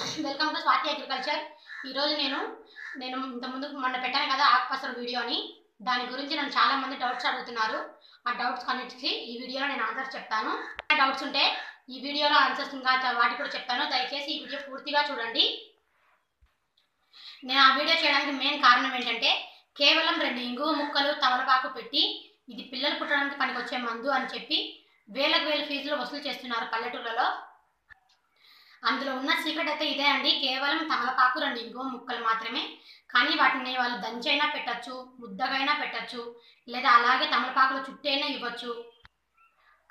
Welcome to Swathi agriculture ఈరోజు నేను నేను ఇంతకుముందు మొన్న పెట్టాను కదా ఆకుపసర వీడియో అని. దాని గురించి నన్ను చాలామంది డౌట్స్ అడుగుతున్నారు. ఆ డౌట్స్ అన్నిటికీ ఈ వీడియోలో నేను ఆన్సర్స్ చెప్తాను. డౌట్స్ ఉంటే ఈ వీడియోలో ఆన్సర్స్ ఇంకా వాటి వాటికి కూడా చెప్తాను. దయచేసి ఈ వీడియో పూర్తిగా చూడండి. నేను ఆ వీడియో చేయడానికి మెయిన్ కారణం ఏంటంటే కేవలం రెండు ఇంగువ ముక్కలు తమలపాకు పెట్టి ఇది పిల్లలు పుట్టడానికి పనికొచ్చే మందు అని చెప్పి వేలకు వేల ఫీజులు వసూలు చేస్తున్నారు పల్లెటూళ్ళలో అందులో ఉన్న సీక్రెట్ అయితే ఇదే అండి. కేవలం తమలపాకు రెండు ఇంగువ ముక్కలు మాత్రమే. కానీ వాటిని వాళ్ళు దంచైనా పెట్టచ్చు ముద్దగైనా పెట్టచ్చు లేదా అలాగే తమలపాకుల చుట్టైనా ఇవ్వచ్చు.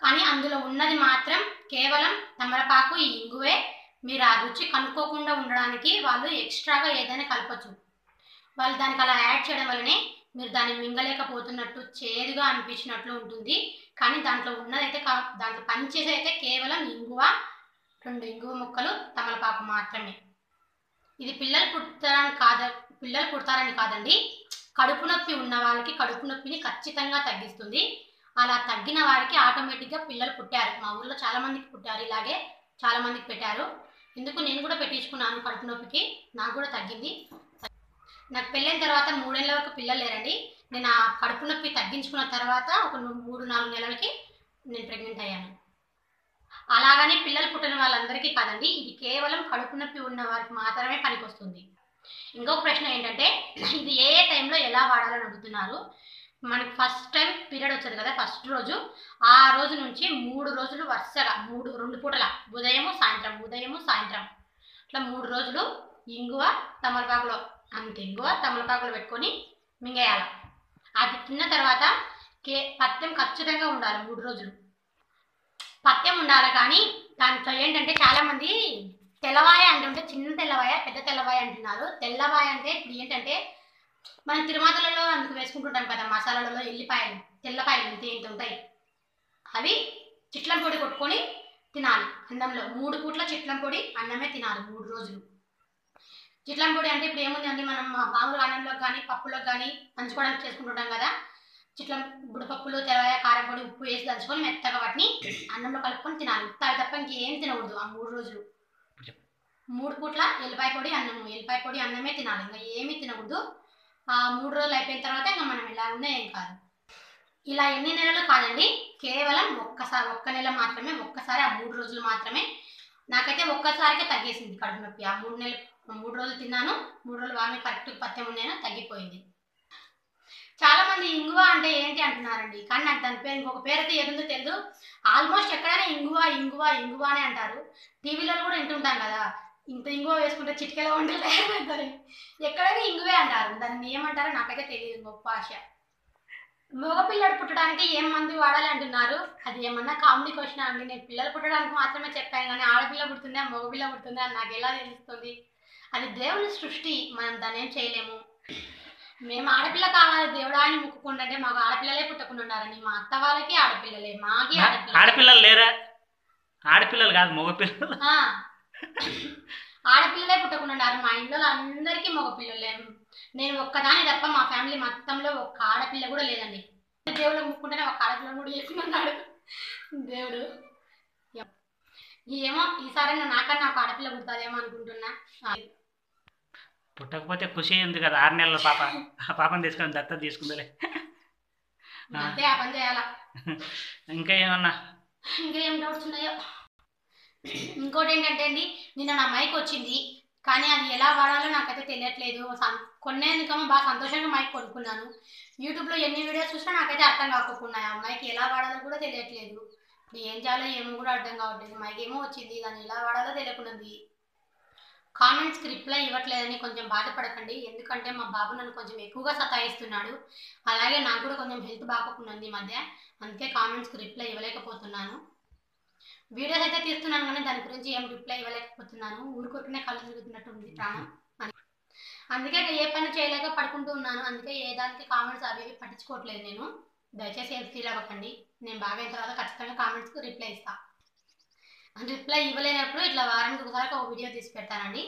కానీ అందులో ఉన్నది మాత్రం కేవలం తమలపాకు ఈ ఇంగువే. మీరు ఆ రుచి కనుక్కోకుండా ఉండడానికి వాళ్ళు ఎక్స్ట్రాగా ఏదైనా కలపచ్చు. వాళ్ళు దానికి అలా యాడ్ చేయడం వల్లనే మీరు దాన్ని మింగలేకపోతున్నట్టు చేదుగా అనిపించినట్లు ఉంటుంది. కానీ దాంట్లో ఉన్నదైతే కా- దాంట్లో పనిచేసేది అయితే కేవలం ఇంగువ రెండు ఇంగువ ముక్కలు తమలపాకు మాత్రమే. ఇది పిల్లలు పుడతారని కాద పిల్లలు పుడతారని కాదండి. కడుపు నొప్పి ఉన్న వాళ్ళకి కడుపు నొప్పిని ఖచ్చితంగా తగ్గిస్తుంది. అలా తగ్గిన వారికి ఆటోమేటిక్గా పిల్లలు పుట్టారు. మా ఊర్లో చాలా మందికి పుట్టారు ఇలాగే. చాలా మందికి పెట్టారు. ఎందుకు? నేను కూడా పెట్టించుకున్నాను కడుపు నొప్పికి. నాకు కూడా తగ్గింది. నాకు పెళ్ళైన తర్వాత మూడేళ్ళ వరకు పిల్లలు లేరండి. నేను ఆ కడుపు నొప్పి తగ్గించుకున్న తర్వాత ఒక మూడు నాలుగు నెలలకి నేను ప్రెగ్నెంట్ అయ్యాను. అలాగని పిల్లలు పుట్టిన వాళ్ళందరికీ కాదండి ఇది కేవలం కడుపు నొప్పి ఉన్న వారికి మాత్రమే పనికొస్తుంది. ఇంకొక ప్రశ్న ఏంటంటే ఇది ఏ ఏ టైంలో ఎలా వాడాలని అడుగుతున్నారు? మనకి ఫస్ట్ టైం పీరియడ్ వచ్చేది కదా ఫస్ట్ రోజు. ఆ రోజు నుంచి మూడు రోజులు వరుసగా మూడు రెండు పూటల ఉదయము సాయంత్రం ఉదయము సాయంత్రం. ఇట్లా మూడు రోజులు ఇంగువ తమలపాకులో అంత ఇంగువ తమలపాకులో పెట్టుకొని మింగేయాలి. అది తిన్న తర్వాత కే పత్యం ఖచ్చితంగా ఉండాలి మూడు రోజులు. ఉండాలి కానీ దాంట్లో ఏంటంటే చాలా మంది తెల్లవాయ అంటుంటే చిన్న తెల్లవాయ పెద్ద తెల్లవాయ అంటున్నారు. తెల్లవాయ అంటే ఇప్పుడు ఏంటంటే మనం తిరుమాతలలో అందుకు వేసుకుంటుంటాం కదా మసాలాలలో ఎల్లిపాయలు తెల్లపాయలు ఇంత ఇంత ఉంటాయి. అవి చిట్లం పొడి కొట్టుకొని తినాలి అన్నంలో. మూడు పూట్ల చిట్లం పొడి అన్నమే తినాలి మూడు రోజులు. చిట్లం పొడి అంటే ఇప్పుడు ఏముంది అండి? మనం మామూలు అన్నంలో కానీ పప్పులో కానీ పంచుకోవడానికి చేసుకుంటుంటాం కదా. చిట్లం బుడపప్పులు తెరవాయ కారం పొడి ఉప్పు వేసి దంచుకొని మెత్తగా వాటిని అన్నంలో కలుపుకొని తినాలి. అవి తప్ప ఇంకేం తినకూడదు ఆ మూడు రోజులు. మూడు పూట్ల ఎల్లిపాయ పొడి అన్నము ఎల్లిపాయ పొడి అన్నమే తినాలి. ఇంకా ఏమీ తినకూడదు. ఆ మూడు రోజులు అయిపోయిన తర్వాత ఇంకా మనం ఎలా ఉన్నా ఏం కాదు. ఇలా ఎన్ని నెలలు కాదండి కేవలం ఒక్కసారి ఒక్క నెల మాత్రమే ఒక్కసారి ఆ మూడు రోజులు మాత్రమే. నాకైతే ఒక్కసారికే తగ్గేసింది కడుపు నొప్పి. ఆ మూడు నెలలు మూడు రోజులు తిన్నాను మూడు రోజులు బాగా కరెక్ట్ పత్యం ఉన్నాను తగ్గిపోయింది. చాలా మంది ఇంగువ అంటే ఏంటి అంటున్నారండి? కానీ నాకు దాని పేరు ఇంకొక పేరు అయితే ఏదుందో తెలియదు ఆల్మోస్ట్ ఎక్కడైనా ఇంగువ ఇంగువ ఇంగువ అని అంటారు. టీవీలలో కూడా వింటుంటాం కదా. ఇంత ఇంగువ వేసుకుంటే చిటికెలో వంటలు ఎక్కడైనా ఇంగువే అంటారు. దాన్ని ఏమంటారో నాకైతే తెలియదు గొప్ప ఆశ. మగపిల్లడు పుట్టడానికి ఏం మందు వాడాలి అంటున్నారు? అది ఏమన్నా కామెడీ క్వశ్చన్ అండి? నేను పిల్లలు పుట్టడానికి మాత్రమే చెప్పాను కానీ ఆడపిల్ల పుడుతుందా మగపిల్ల పుడుతుందా నాకు ఎలా తెలుస్తుంది? అది దేవుని సృష్టి. మనం దాన్ని ఏం చేయలేము. మేము ఆడపిల్ల కావాలి దేవుడా అని మొక్కుకుంటుంటే మాకు ఆడపిల్లలే పుట్టకుండా ఉన్నారని మా అత్త వాళ్ళకి ఆడపిల్లలే మాకి ఆడపిల్ల ఆడపిల్లలు. లేరా? ఆడపిల్లలు కాదు మగపిల్లలు. ఆడపిల్లలే పుట్టకుండా ఉన్నారు మా ఇంట్లో అందరికీ మగ పిల్లలే నేను ఒక్కదాని తప్ప మా ఫ్యామిలీ మొత్తంలో ఒక్క ఆడపిల్ల కూడా లేదండి. దేవుడు ముక్కుంటేనే ఒక ఆడపిల్ల కూడా చేసుకున్నాడు దేవుడు. ఏమో ఈసారి నాకన్నా ఒక ఆడపిల్ల పుడతాదేమో అనుకుంటున్నా. పుట్టకపోతే ఖుషి ఉంది కదా ఆరు నెలల పాప. ఆ పాపని తీసుకొని దత్తత తీసుకుందలే. ఇంకా ఏమన్నా? ఇంకా ఏం డౌట్స్ ఉన్నాయో? ఇంకోటి ఏంటంటే అండి నిన్న నా మైక్ వచ్చింది కానీ అది ఎలా వాడాలో నాకైతే తెలియట్లేదు. కొనేందుకేమో బాగా సంతోషంగా మైక్ కొనుక్కున్నాను. యూట్యూబ్లో ఎన్ని వీడియోస్ చూసినా నాకైతే అర్థం కాకుండా ఆ మైక్ ఎలా వాడాలో కూడా తెలియట్లేదు. ఏం చేయాలో ఏమో కూడా అర్థం కావట్లేదు. మైక్ ఏమో వచ్చింది దాన్ని ఎలా వాడాలో తెలియకున్నది కామెంట్స్కి రిప్లై ఇవ్వట్లేదని కొంచెం బాధపడకండి. ఎందుకంటే మా బాబు నన్ను కొంచెం ఎక్కువగా సతాయిస్తున్నాడు. అలాగే నాకు కూడా కొంచెం హెల్త్ బాగోకుండా ఉంది ఈ మధ్య. అందుకే కామెంట్స్కి రిప్లై ఇవ్వలేకపోతున్నాను. వీడియోస్ అయితే తీస్తున్నాను కానీ దాని గురించి ఏం రిప్లై ఇవ్వలేకపోతున్నాను. ఊరుకొరికనే కళ్ళు తిరుగుతున్నట్టు ఉంది ప్రాణం. అందుకే ఏ పని చేయలేక పడుకుంటూ ఉన్నాను. అందుకే ఏ దానికి కామెంట్స్ అవి పట్టించుకోవట్లేదు నేను. దయచేసి ఏం ఫీల్ అవ్వకండి. నేను బాగైన తర్వాత ఖచ్చితంగా కామెంట్స్కి రిప్లై ఇస్తాను రిప్లై ఇవ్వలేనప్పుడు ఇట్లా వారానికి ఒకసారి ఒక వీడియో తీసి పెడతానండి.